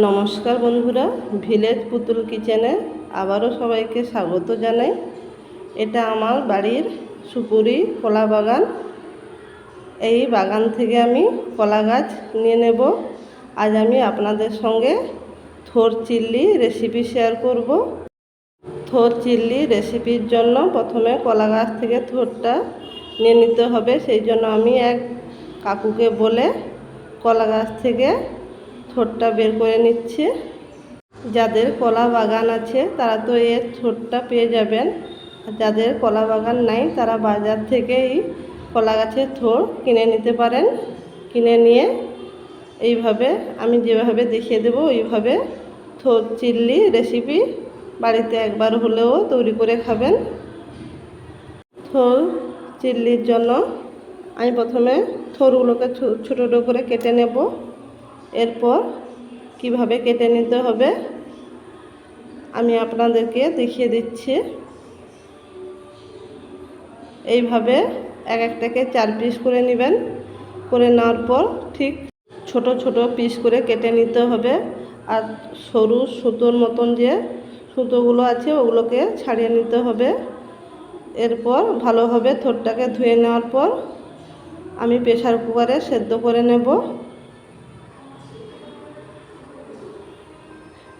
নমস্কার বন্ধুরা, ভিলেজ পুতুল কিচেনে আবারও সবাইকে স্বাগত জানাই। এটা আমার বাড়ির সুপুরি কলা বাগান। এই বাগান থেকে আমি কলা গাছ নিয়ে নেব। আজ আমি আপনাদের সঙ্গে থোর চিল্লি রেসিপি শেয়ার করব। থোর চিল্লি রেসিপির জন্য প্রথমে কলা গাছ থেকে থোরটা নিয়ে নিতে হবে। সেই জন্য আমি এক কাকুকে বলে কলা গাছ থেকে থোরটা বের করে নিচ্ছে। যাদের কলা বাগান আছে, তারা তো এর থোরটা পেয়ে যাবেন। যাদের কলা বাগান নাই, তারা বাজার থেকেই কলা গাছের থোর কিনে নিতে পারেন। কিনে নিয়ে এইভাবে আমি যেভাবে দেখিয়ে দেবো ওইভাবে থোর চিল্লি রেসিপি বাড়িতে একবার হলেও তৈরি করে খাবেন। থোর চিল্লির জন্য আমি প্রথমে থোরগুলোকে ছোটো ছোটো করে কেটে নেব। এরপর কীভাবে কেটে নিতে হবে, আমি আপনাদেরকে দেখিয়ে দিচ্ছি। এইভাবে এক একটাকে চার পিস করে নেবেন। করে নেওয়ার পর ঠিক ছোট ছোট পিস করে কেটে নিতে হবে। আর সরু সুতোর মতন যে সুতোগুলো আছে, ওগুলোকে ছাড়িয়ে নিতে হবে। এরপর ভালোভাবে থোরটাকে ধুয়ে নেওয়ার পর আমি প্রেশার কুকারে সেদ্ধ করে নেব।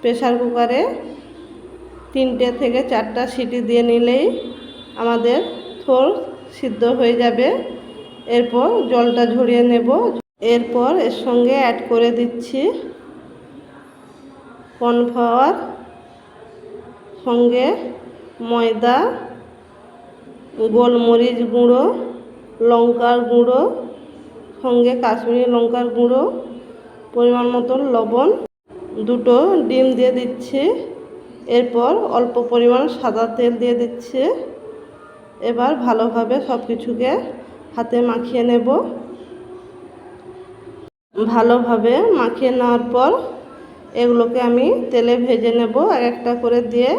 প্রেশার কুকারে তিনটে থেকে চারটা সিটি দিয়ে নিলেই আমাদের থোর সিদ্ধ হয়ে যাবে। এরপর জলটা ঝরিয়ে নেব। এরপর এর সঙ্গে অ্যাড করে দিচ্ছি কর্নফ্লাওয়ার সঙ্গে ময়দা, গোলমরিচ গুঁড়ো, লঙ্কার গুঁড়ো, সঙ্গে কাশ্মীরি লঙ্কার গুঁড়ো, পরিমাণ মতন লবণ। দুটো ডিম দিয়ে দিচ্ছি। এরপর অল্প পরিমাণ সাদা তেল দিয়ে দিচ্ছি। এবার ভালোভাবে সব কিছুকে হাতে মাখিয়ে নেব। ভালোভাবে মাখিয়ে নেওয়ার পর এগুলোকে আমি তেলে ভেজে নেব। এক একটা করে দিয়ে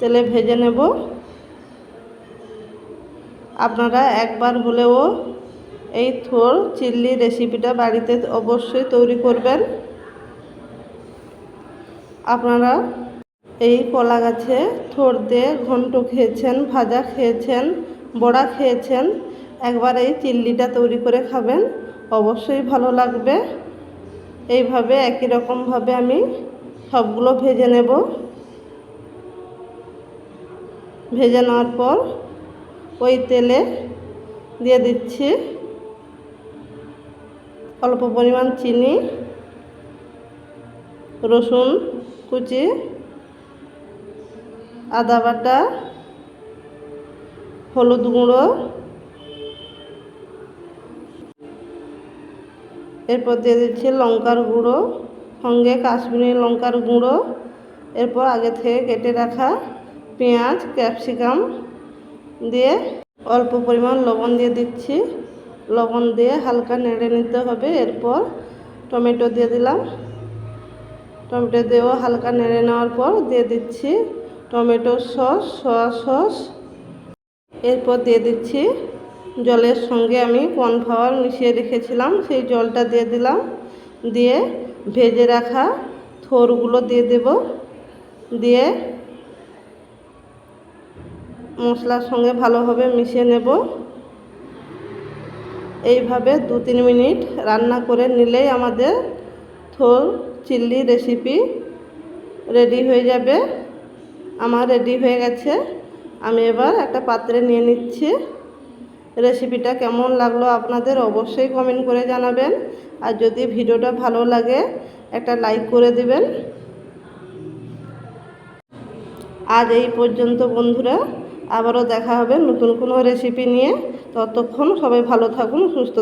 তেলে ভেজে নেব। আপনারা একবার হলেও এই থোর চিল্লি রেসিপিটা বাড়িতে অবশ্যই তৈরি করবেন। আপনারা এই কলা গাছে থোর দিয়ে ঘন্ট খেয়েছেন, ভাজা খেয়েছেন, বড়া খেয়েছেন, একবার এই চিল্লিটা তৈরি করে খাবেন, অবশ্যই ভালো লাগবে। এইভাবে একই রকমভাবে আমি সবগুলো ভেজে নেব। ভেজে নেওয়ার পর ওই তেলে দিয়ে দিচ্ছি অল্প পরিমাণ চিনি, রসুন কুচি আদা বাটা, হলুদ গুঁড়ো, এরপর দিয়ে দিচ্ছি লঙ্কার গুঁড়ো, সঙ্গে কাশ্মীরি লঙ্কার গুঁড়ো, এরপর আগে থেকে কেটে রাখা পেঁয়াজ, ক্যাপসিকাম দিয়ে অল্প পরিমাণ লবণ দিয়ে দিচ্ছি। লবণ দিয়ে হালকা নেড়ে নিতে হবে। এরপর টমেটো দিয়ে দিলাম। টমেটো দিয়েও হালকা নেড়ে নেওয়ার পর দিয়ে দিচ্ছি টমেটো সস, সয়া সস। এরপর দিয়ে দিচ্ছি জলের সঙ্গে আমি কর্নফ্লাওয়ার মিশিয়ে রেখেছিলাম, সেই জলটা দিয়ে দিলাম। দিয়ে ভেজে রাখা থোরগুলো দিয়ে দেব। দিয়ে মশলার সঙ্গে ভালোভাবে মিশিয়ে নেব। এইভাবে দু তিন মিনিট রান্না করে নিলেই আমাদের থোর চিল্লি রেসিপি রেডি হয়ে যাবে। আমার রেডি হয়ে গেছে। আমি এবার একটা পাত্রে নিয়ে নিচ্ছি। রেসিপিটা কেমন লাগল আপনাদের অবশ্যই কমেন্ট করে জানাবেন। আর যদি ভিডিওটা ভালো লাগে, একটা লাইক করে দিবেন। আজ এই পর্যন্ত বন্ধুরা, আবারও দেখা হবে নতুন কোনো রেসিপি নিয়ে। ততক্ষণ সবাই ভালো থাকুন, সুস্থ